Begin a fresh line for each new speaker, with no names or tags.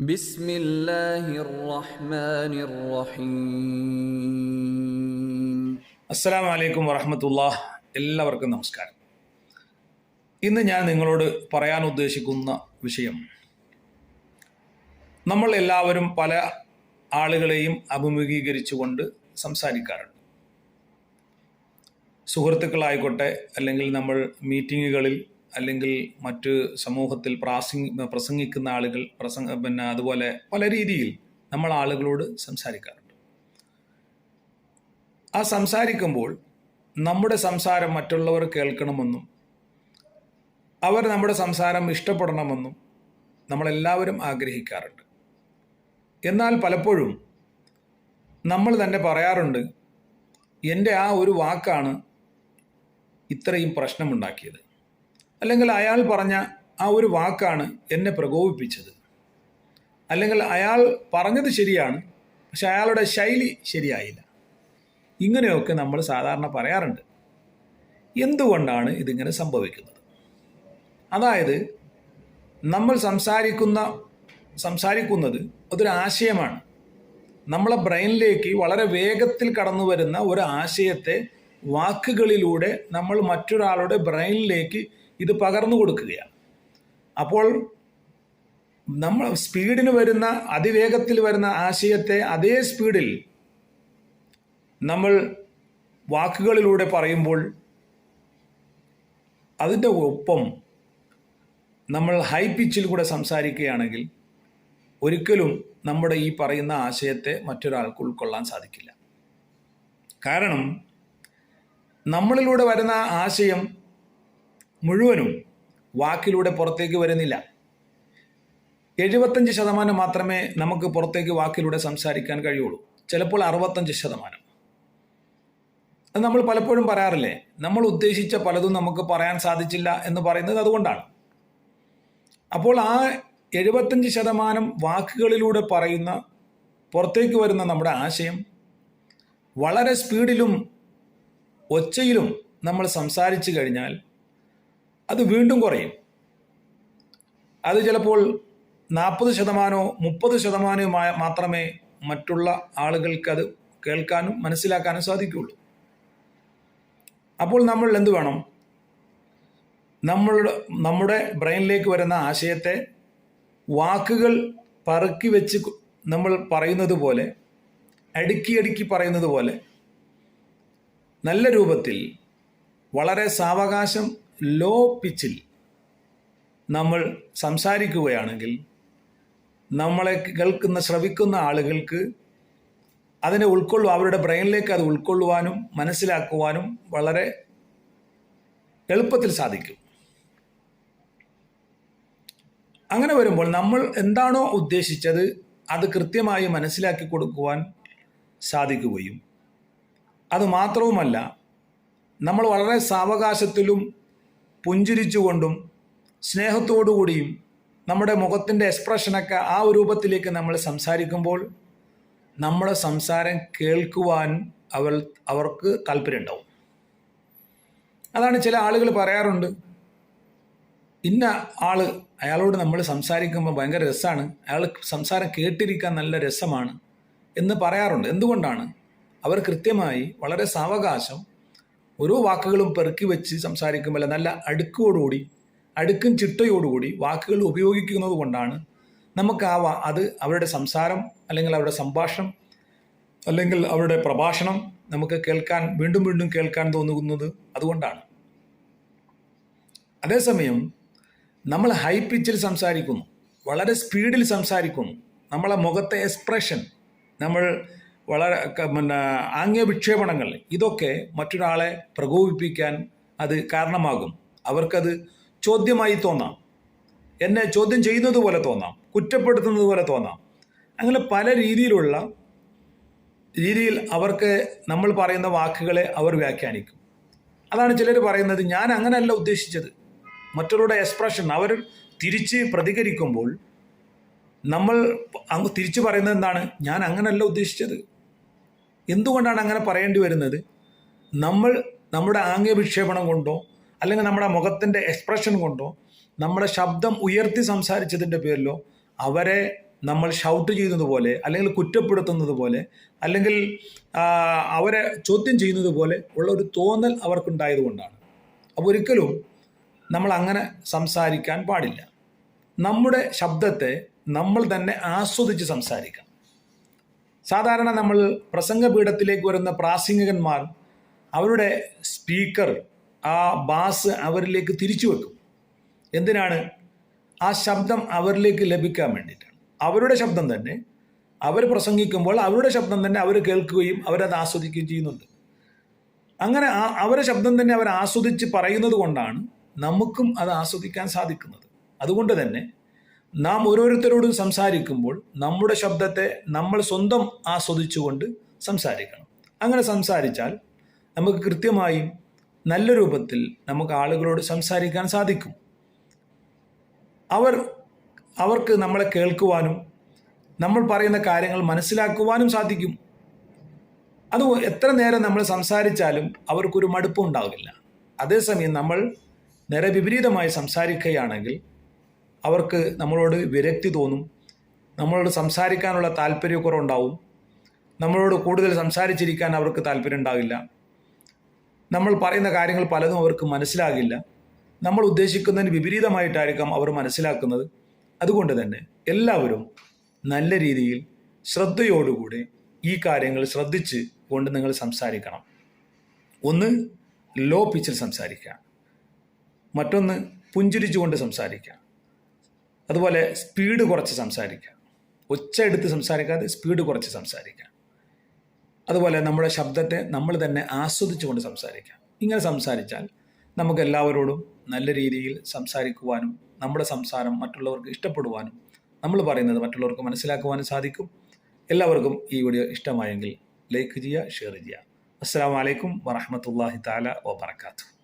بسم الله الرحمن الرحيم
അസ്സലാം വലൈക്കും വറഹമത്തുള്ള എല്ലാവർക്കും നമസ്കാരം ഇന്ന് ഞാൻ നിങ്ങളോട് പറയാൻ ഉദ്ദേശിക്കുന്ന വിഷയം നമ്മൾ എല്ലാവരും പല ആളുകളെയും അഭിമുഖീകരിച്ചുകൊണ്ട് സംസാരിക്കാറുണ്ട് സുഹൃത്തുക്കളായിക്കോട്ടെ അല്ലെങ്കിൽ നമ്മൾ മീറ്റിങ്ങുകളിൽ അല്ലെങ്കിൽ മറ്റ് സമൂഹത്തിൽ പ്രാസംഗി പ്രസംഗിക്കുന്ന ആളുകൾ പ്രസംഗ പിന്നെ അതുപോലെ പല രീതിയിൽ നമ്മൾ ആളുകളോട് സംസാരിക്കാറുണ്ട്. ആ സംസാരിക്കുമ്പോൾ നമ്മുടെ സംസാരം മറ്റുള്ളവർ കേൾക്കണമെന്നും അവർ നമ്മുടെ സംസാരം ഇഷ്ടപ്പെടണമെന്നും നമ്മളെല്ലാവരും ആഗ്രഹിക്കാറുണ്ട്. എന്നാൽ പലപ്പോഴും നമ്മൾ തന്നെ പറയാറുണ്ട് എന്റെ ആ ഒരു വാക്കാണ് ഇത്രയും പ്രശ്നമുണ്ടാക്കിയത്. അല്ലെങ്കിൽ അയാൾ പറഞ്ഞ ആ ഒരു വാക്കാണ് എന്നെ പ്രകോപിപ്പിച്ചത്. അല്ലെങ്കിൽ അയാൾ പറഞ്ഞത് ശരിയാണ് പക്ഷെ അയാളുടെ ശൈലി ശരിയായില്ല. ഇങ്ങനെയൊക്കെ നമ്മൾ സാധാരണ പറയാറുണ്ട്. എന്തുകൊണ്ടാണ് ഇതിങ്ങനെ സംഭവിക്കുന്നത്? അതായത് നമ്മൾ സംസാരിക്കുന്ന സംസാരിക്കുന്നത് അതൊരു ആശയമാണ്. നമ്മളെ ബ്രെയിനിലേക്ക് വളരെ വേഗത്തിൽ കടന്നു വരുന്ന ഒരു ആശയത്തെ വാക്കുകളിലൂടെ നമ്മൾ മറ്റൊരാളുടെ ബ്രെയിനിലേക്ക് ഇത് പകർന്നു കൊടുക്കുകയാണ്. അപ്പോൾ നമ്മൾ സ്പീഡിന് വരുന്ന അതിവേഗത്തിൽ വരുന്ന ആശയത്തെ അതേ സ്പീഡിൽ നമ്മൾ വാക്കുകളിലൂടെ പറയുമ്പോൾ അതിന്റെ ഒപ്പം നമ്മൾ ഹൈ പിച്ചിൽ കൂടെ സംസാരിക്കുകയാണെങ്കിൽ ഒരിക്കലും നമ്മുടെ ഈ പറയുന്ന ആശയത്തെ മറ്റൊരാൾക്ക് ഉൾക്കൊള്ളാൻ സാധിക്കില്ല. കാരണം നമ്മളിലൂടെ വരുന്ന ആശയം മുഴുവനും വാക്കിലൂടെ പുറത്തേക്ക് വരുന്നില്ല. എഴുപത്തഞ്ച് ശതമാനം മാത്രമേ നമുക്ക് പുറത്തേക്ക് വാക്കിലൂടെ സംസാരിക്കാൻ കഴിയുള്ളൂ. ചിലപ്പോൾ അറുപത്തഞ്ച് ശതമാനം. അത് നമ്മൾ പലപ്പോഴും പറയാറില്ലേ നമ്മൾ ഉദ്ദേശിച്ച പലതും നമുക്ക് പറയാൻ സാധിച്ചില്ല എന്ന് പറയുന്നത് അതുകൊണ്ടാണ്. അപ്പോൾ ആ എഴുപത്തഞ്ച് ശതമാനം വാക്കുകളിലൂടെ പറയുന്ന പുറത്തേക്ക് വരുന്ന നമ്മുടെ ആശയം വളരെ സ്പീഡിലും ഒച്ചയിലും നമ്മൾ സംസാരിച്ചു കഴിഞ്ഞാൽ അത് വീണ്ടും കുറയും. അത് ചിലപ്പോൾ നാൽപ്പത് ശതമാനമോ മുപ്പത് ശതമാനമോ മാത്രമേ മറ്റുള്ള ആളുകൾക്ക് അത് കേൾക്കാനും മനസ്സിലാക്കാനും സാധിക്കുകയുള്ളൂ. അപ്പോൾ നമ്മൾ എന്ത് വേണം? നമ്മളുടെ നമ്മുടെ ബ്രെയിനിലേക്ക് വരുന്ന ആശയത്തെ വാക്കുകൾ പറക്കി വെച്ച് നമ്മൾ പറയുന്നത് പോലെ അടുക്കി അടുക്കി പറയുന്നത് പോലെ നല്ല രൂപത്തിൽ വളരെ സാവകാശം ലോ പിച്ചിൽ നമ്മൾ സംസാരിക്കുകയാണെങ്കിൽ നമ്മളെ കേൾക്കുന്ന ശ്രവിക്കുന്ന ആളുകൾക്ക് അതിനെ ഉൾക്കൊള്ളു അവരുടെ ബ്രെയിനിലേക്ക് അത് ഉൾക്കൊള്ളുവാനും മനസ്സിലാക്കുവാനും വളരെ എളുപ്പത്തിൽ സാധിക്കും. അങ്ങനെ വരുമ്പോൾ നമ്മൾ എന്താണോ ഉദ്ദേശിച്ചത് അത് കൃത്യമായി മനസ്സിലാക്കി കൊടുക്കുവാൻ സാധിക്കുകയും അത് മാത്രവുമല്ല നമ്മൾ വളരെ സാവകാശത്തിലും പുഞ്ചിരിച്ചുകൊണ്ടും സ്നേഹത്തോടുകൂടിയും നമ്മുടെ മുഖത്തിന്റെ എക്സ്പ്രഷനൊക്കെ ആ രൂപത്തിലേക്ക് നമ്മൾ സംസാരിക്കുമ്പോൾ നമ്മുടെ സംസാരം കേൾക്കുവാൻ അവൾ അവർക്ക് താല്പര്യമുണ്ടാവും. അതാണ് ചില ആളുകൾ പറയാറുണ്ട് ഇന്ന ആൾ അയാളോട് നമ്മൾ സംസാരിക്കുമ്പോൾ ഭയങ്കര രസമാണ് അയാൾ സംസാരം കേട്ടിരിക്കാൻ നല്ല രസമാണ് എന്ന് പറയാറുണ്ട്. എന്തുകൊണ്ടാണ്? അവർ കൃത്യമായി വളരെ സാവകാശം ഓരോ വാക്കുകളും പെറുക്കി വെച്ച് സംസാരിക്കുമ്പോൾ നല്ല അടുക്കോടുകൂടി അടുക്കും ചിട്ടയോടുകൂടി വാക്കുകൾ ഉപയോഗിക്കുന്നത് കൊണ്ടാണ് നമുക്ക് ആ അത് അവരുടെ സംസാരം അല്ലെങ്കിൽ അവരുടെ സംഭാഷണം അല്ലെങ്കിൽ അവരുടെ പ്രഭാഷണം നമുക്ക് കേൾക്കാൻ വീണ്ടും വീണ്ടും കേൾക്കാൻ തോന്നുന്നത് അതുകൊണ്ടാണ്. അതേസമയം നമ്മൾ ഹൈ പിച്ചിൽ സംസാരിക്കുന്നു വളരെ സ്പീഡിൽ സംസാരിക്കുന്നു. നമ്മളെ മുഖത്തെ എക്സ്പ്രഷൻ നമ്മൾ വളരെ പിന്നെ ആംഗ്യ വിക്ഷേപണങ്ങൾ ഇതൊക്കെ മറ്റൊരാളെ പ്രകോപിപ്പിക്കാൻ അത് കാരണമാകും. അവർക്കത് ചോദ്യമായി തോന്നാം. എന്നെ ചോദ്യം ചെയ്യുന്നത് പോലെ തോന്നാം കുറ്റപ്പെടുത്തുന്നത് പോലെ തോന്നാം. അങ്ങനെ പല രീതിയിലുള്ള രീതിയിൽ അവർക്ക് നമ്മൾ പറയുന്ന വാക്കുകളെ അവർ വ്യാഖ്യാനിക്കും. അതാണ് ചിലർ പറയുന്നത് ഞാൻ അങ്ങനെയല്ല ഉദ്ദേശിച്ചത്. മറ്റുള്ളവരുടെ എക്സ്പ്രഷൻ അവർ തിരിച്ച് പ്രതികരിക്കുമ്പോൾ നമ്മൾ തിരിച്ചു പറയുന്നത് എന്താണ്? ഞാൻ അങ്ങനെയല്ല ഉദ്ദേശിച്ചത്. എന്തുകൊണ്ടാണ് അങ്ങനെ പറയേണ്ടി വരുന്നത്? നമ്മൾ നമ്മുടെ ആംഗ്യ വിക്ഷേപണം കൊണ്ടോ അല്ലെങ്കിൽ നമ്മുടെ മുഖത്തിന്റെ എക്സ്പ്രഷൻ കൊണ്ടോ നമ്മുടെ ശബ്ദം ഉയർത്തി സംസാരിച്ചതിന്റെ പേരിലോ അവരെ നമ്മൾ ഷൗട്ട് ചെയ്യുന്നത് പോലെ അല്ലെങ്കിൽ കുറ്റപ്പെടുത്തുന്നത് പോലെ അല്ലെങ്കിൽ അവരെ ചോദ്യം ചെയ്യുന്നത് പോലെ ഉള്ള ഒരു തോന്നൽ അവർക്കുണ്ടായത് കൊണ്ടാണ്. അപ്പോൾ ഒരിക്കലും നമ്മൾ അങ്ങനെ സംസാരിക്കാൻ പാടില്ല. നമ്മുടെ ശബ്ദത്തെ നമ്മൾ തന്നെ ആസ്വദിച്ച് സംസാരിക്കണം. സാധാരണ നമ്മൾ പ്രസംഗപീഠത്തിലേക്ക് വരുന്ന പ്രാസംഗികന്മാർ അവരുടെ സ്പീക്കർ ആ ബാസ് അവരിലേക്ക് തിരിച്ചു വെക്കും. എന്തിനാണ്? ആ ശബ്ദം അവരിലേക്ക് ലഭിക്കാൻ വേണ്ടിയിട്ടാണ്. അവരുടെ ശബ്ദം തന്നെ അവർ പ്രസംഗിക്കുമ്പോൾ അവരുടെ ശബ്ദം തന്നെ അവർ കേൾക്കുകയും അവരത് ആസ്വദിക്കുകയും ചെയ്യുന്നുണ്ട്. അങ്ങനെ ആ അവരുടെ ശബ്ദം തന്നെ അവർ ആസ്വദിച്ച് പറയുന്നത് കൊണ്ടാണ് നമുക്കും അത് ആസ്വദിക്കാൻ സാധിക്കുന്നത്. അതുകൊണ്ട് തന്നെ നാം ഓരോരുത്തരോടും സംസാരിക്കുമ്പോൾ നമ്മുടെ ശബ്ദത്തെ നമ്മൾ സ്വന്തം ആസ്വദിച്ചുകൊണ്ട് സംസാരിക്കണം. അങ്ങനെ സംസാരിച്ചാൽ നമുക്ക് കൃത്യമായും നല്ല രൂപത്തിൽ നമുക്ക് ആളുകളോട് സംസാരിക്കാൻ സാധിക്കും. അവർ അവർക്ക് നമ്മളെ കേൾക്കുവാനും നമ്മൾ പറയുന്ന കാര്യങ്ങൾ മനസ്സിലാക്കുവാനും സാധിക്കും. അത് എത്ര നേരം നമ്മൾ സംസാരിച്ചാലും അവർക്കൊരു മടുപ്പുണ്ടാവില്ല അതേസമയം നമ്മൾ നേരെ വിപരീതമായി സംസാരിക്കുകയാണെങ്കിൽ അവർക്ക് നമ്മളോട് വിരക്തി തോന്നും നമ്മളോട് സംസാരിക്കാനുള്ള താല്പര്യക്കുറവുണ്ടാവും നമ്മളോട് കൂടുതൽ സംസാരിച്ചിരിക്കാൻ അവർക്ക് താല്പര്യം ഉണ്ടാവില്ല. നമ്മൾ പറയുന്ന കാര്യങ്ങൾ പലതും അവർക്ക് മനസ്സിലാകില്ല. നമ്മൾ ഉദ്ദേശിക്കുന്നതിന് വിപരീതമായിട്ടായിരിക്കാം അവർ മനസ്സിലാക്കുന്നത്. അതുകൊണ്ട് തന്നെ എല്ലാവരും നല്ല രീതിയിൽ ശ്രദ്ധയോടുകൂടി ഈ കാര്യങ്ങൾ ശ്രദ്ധിച്ച് കൊണ്ട് നിങ്ങൾ സംസാരിക്കണം. ഒന്ന് ലോ പിച്ചിൽ സംസാരിക്കുക. മറ്റൊന്ന് പുഞ്ചിരിച്ചുകൊണ്ട് സംസാരിക്കുക. അതുപോലെ സ്പീഡ് കുറച്ച് സംസാരിക്കുക. ഒച്ച എടുത്ത് സംസാരിക്കാതെ സ്പീഡ് കുറച്ച് സംസാരിക്കുക. അതുപോലെ നമ്മുടെ ശബ്ദത്തെ നമ്മൾ തന്നെ ആസ്വദിച്ചുകൊണ്ട് സംസാരിക്കാം ഇങ്ങനെ സംസാരിച്ചാൽ നമുക്ക് എല്ലാവരോടും നല്ല രീതിയിൽ സംസാരിക്കുവാനും നമ്മുടെ സംസാരം മറ്റുള്ളവർക്ക് ഇഷ്ടപ്പെടുവാനും നമ്മൾ പറയുന്നത് മറ്റുള്ളവർക്ക് മനസ്സിലാക്കുവാനും സാധിക്കും. എല്ലാവർക്കും ഈ വീഡിയോ ഇഷ്ടമായെങ്കിൽ ലൈക്ക് ചെയ്യുക ഷെയർ ചെയ്യുക. അസ്സാം വലൈക്കും വറഹമത്തല്ലാഹി താല വാബർക്കാത്തു